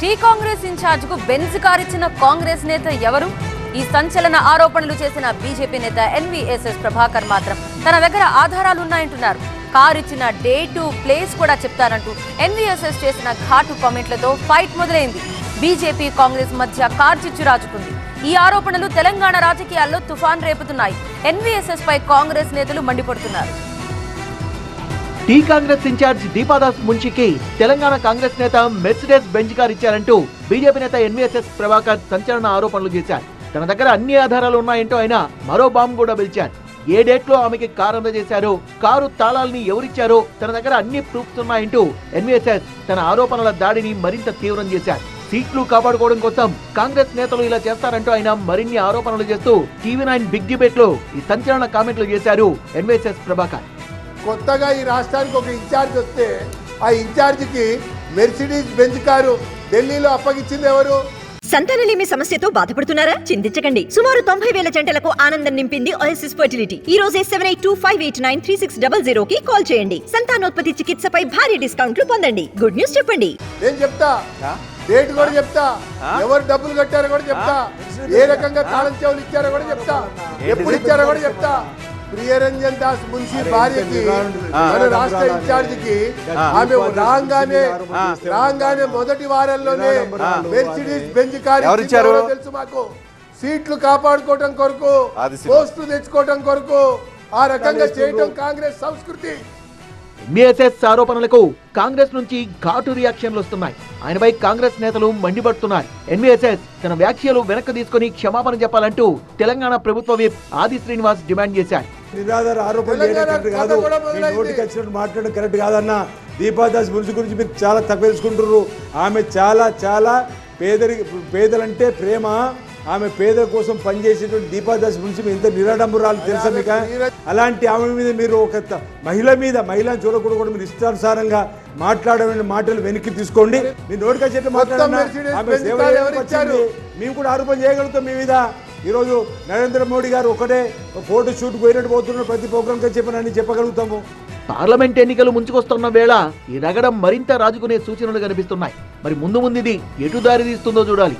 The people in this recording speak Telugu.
టీ కాంగ్రెస్ ఇన్ఛార్జ్కు బెంజ్ కారిచ్చిన కాంగ్రెస్ నేత ఎవరు? ఈ సంచలన ఆరోపణలు చేసిన బీజేపీ నేత ఎన్వీఎస్ఎస్ ప్రభాకర్ మాత్రం తన దగ్గర ఆధారాలు ఉన్నాయంటున్నారు కార్ ఇచ్చిన డేటు ప్లేస్ కూడా చెప్తారంటూ ఎన్వీఎస్ఎస్ చేసిన ఘాటు కామెంట్లతో ఫైట్ మొదలైంది. బీజేపీ కాంగ్రెస్ మధ్య కార్ చిచ్చు రాజుకుంది. ఈ ఆరోపణలు తెలంగాణ రాజకీయాల్లో తుఫాన్ రేపుతున్నాయి. ఎన్వీఎస్ఎస్ పై కాంగ్రెస్ నేతలు మండిపడుతున్నారు. టీ కాంగ్రెస్ ఇన్ఛార్జ్ దీపాదాస్ మున్షికి తెలంగాణ కాంగ్రెస్ నేత మెర్సిడెస్ బెంచ్ కార్ ఇచ్చారంటూ బీజేపీ నేత ఎన్వీఎస్ఎస్ ప్రభాకర్ సంచలన ఆరోపణలు చేశారు. తన దగ్గర అన్ని ఆధారాలు ఉన్నాయంటూ ఆయన మరో బాంబు కూడా పిలిచారు ఏ డేట్లో ఆమెకి కారు అందజేశారో కారు తాళాలని ఎవరిచ్చారో తన దగ్గర అన్ని ప్రూఫ్స్ ఉన్నాయంటూ ఎన్వీఎస్ఎస్ తన ఆరోపణల దాడిని మరింత తీవ్రం చేశారు. సీట్లు కాపాడుకోవడం కోసం కాంగ్రెస్ నేతలు ఇలా చేస్తారంటూ ఆయన మరిన్ని ఆరోపణలు చేస్తూ టీవీ నైన్ బిగ్ డిబేట్లో ఈ సంచలన కామెంట్లు చేశారు ఎన్వీఎస్ఎస్ ప్రభాకర్. కొత్తగా ఈ రాష్ట్రానికి ఒక ఇన్ఛార్జ్ వస్తే ఆ ఇన్ఛార్జికి మెర్సిడీస్ బెంజ్ కారు ఢిల్లీలో అప్పగించింది ఎవరు? సంతానలేమి సమస్యతో బాధపడుతున్నారా? చింతించకండి. సుమారు తొంభై వేల జంటలకు ఆనందం నింపింది ఓఎస్ఎస్ ఫర్టిలిటీ ఈ రోజే seven eight two five eight nine three six double zero కి కాల్ చేయండి. సంతానోత్పత్తి చికిత్సపై భారీ డిస్కౌంట్లు పొందండి. గుడ్ న్యూస్ చెప్పండి. నేను చెప్తా. డేట్ కూడా చెప్తా. ఎవరు డబ్బులు కట్టారో కూడా చెప్తా. ఏ రకంగా తాళం చెవులు ఇచ్చారో కూడా చెప్తా. ఎప్పుడు ఇచ్చారో కూడా చెప్తా. ప్రియరంజన్ దాస్ మున్షి భార్యకి మన రాష్ట్ర ఇన్ఛార్జికి ఆమె రాగానే రాగానే మొదటి వారంలోనే మెర్సిడీస్ బెంజ్ కార్ ఎవరు ఇచ్చారు? ఇచ్చింది ఎవరో తెలుసు మాకు. సీట్లు కాపాడుకోవటం కొరకు. పోస్టులు తెచ్చుకోవటం కొరకు ఆ రకంగా చేయటం కాంగ్రెస్ సంస్కృతి. ఎంబీఎస్ఎస్ ఆరోపణలకు కాంగ్రెస్ నుంచి ఘాటు రియాక్షన్లు వస్తున్నాయి. ఆయనపై కాంగ్రెస్ నేతలు మండిపడుతున్నారు. ఎన్వీఎస్ఎస్ తన వ్యాఖ్యలు వెనక్కి తీసుకుని క్షమాపణ చెప్పాలంటూ తెలంగాణ ప్రభుత్వ విప్ ఆది శ్రీనివాస్ డిమాండ్ చేశారు. నిరాధార ఆరోపణ చేయడం కరెక్ట్ కాదు. నోటికి వచ్చినట్టు మాట్లాడడం కరెక్ట్ కాదన్న దీపాదాస్ మున్సి గురించి మీరు చాలా తక్కువ తెలుసుకుంటున్నారు ఆమె చాలా చాలా పేదరి పేదలంటే ప్రేమ ఆమె పేదల కోసం పనిచేసేటువంటి దీపాదాస్ మున్సి మీ ఎంత నిరాడంబరాలు తెలుసా మీకు అలాంటి ఆమె మీద మీరు ఒక మహిళ మీద మహిళను చూడకూడదు కూడా మీరు ఇష్టానుసారంగా మాట్లాడమైన మాటలు వెనక్కి తీసుకోండి మీ నోటికి వచ్చేట్టు మాట్లాడన్నా Mercedes ఆమె Benz సేవ కారు చేయడానికి ఎవరు ఇచ్చారు? వచ్చింది. మేము కూడా ఆరోపణ చేయగలుగుతాం మీ మీద ఈరోజు నరేంద్ర మోడీ గారు ఒకటే ఫోటో షూట్ పోయినట్టు పోతున్నారు. ప్రతి ప్రోగ్రామ్కి చెప్పనని చెప్పగలుగుతాము. పార్లమెంట్ ఎన్నికలు ముంచుకొస్తున్న వేళ ఈ రగడం మరింత రాజుకునే సూచనలు కనిపిస్తున్నాయి. మరి ముందు ముందు ఇది ఎటు దారి తీస్తుందో చూడాలి.